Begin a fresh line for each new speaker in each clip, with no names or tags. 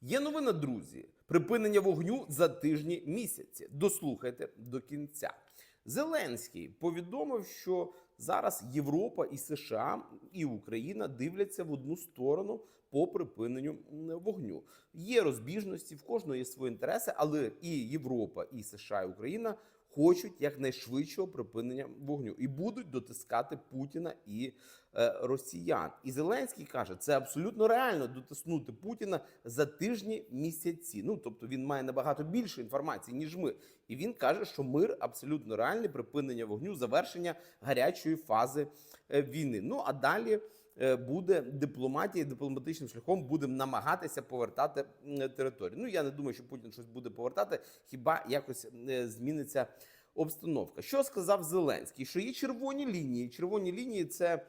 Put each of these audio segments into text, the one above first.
Є новина, друзі. Припинення вогню за тижні місяці. Дослухайте до кінця. Зеленський повідомив, що зараз Європа і США і Україна дивляться в одну сторону по припиненню вогню. Є розбіжності, в кожного є свої інтереси, але і Європа, і США, і Україна хочуть якнайшвидшого припинення вогню і будуть дотискати Путіна і е, росіян. І Зеленський каже, це абсолютно реально дотиснути Путіна за тижні місяці. Ну тобто він має набагато більше інформації ніж ми. І він каже, що мир абсолютно реальний, припинення вогню, завершення гарячої фази е, війни. Ну а далі. Е, Буде дипломатія, дипломатичним шляхом будемо намагатися повертати територію. Ну я не думаю, що Путін щось буде повертати, хіба якось е, зміниться обстановка. Що сказав Зеленський? Що є червоні лінії. Червоні лінії це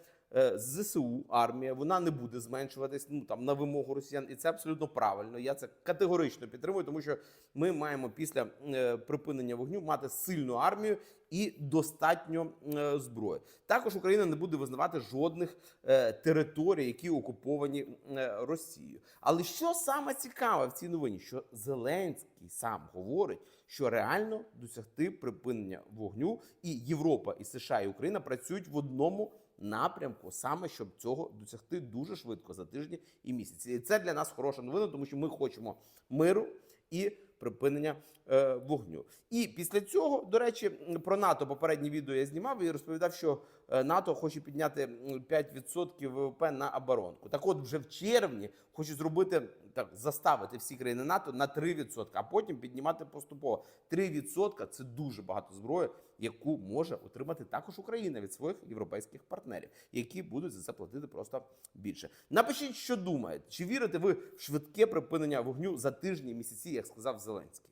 ЗСУ, армія. Вона не буде зменшуватись ну там на вимогу росіян, і це абсолютно правильно. Я це категорично підтримую, тому що ми маємо після е, припинення вогню мати сильну армію і достатньо е, зброї. Також Україна не буде визнавати жодних е, територій, які окуповані е, Росією. Але що саме цікаве в цій новині, що Зеленський сам говорить, що реально досягти припинення вогню, і Європа, і США, і Україна працюють в одному напрямку, саме щоб цього досягти дуже швидко за тижні і місяці. І це для нас хороша новина, тому що ми хочемо миру і припинення е, вогню. І після цього, до речі, про НАТО попереднє відео я знімав і розповідав, що е, НАТО хоче підняти м, 5% ВВП на оборонку. Так, от вже в червні хоче зробити так, заставити всі країни НАТО на 3%, а потім піднімати поступово. 3% – це дуже багато зброї, яку може отримати також Україна від своїх європейських партнерів, які будуть за це платити просто більше. Напишіть, що думаєте, чи вірите ви в швидке припинення вогню за тижні місяці, як сказав Зеленський.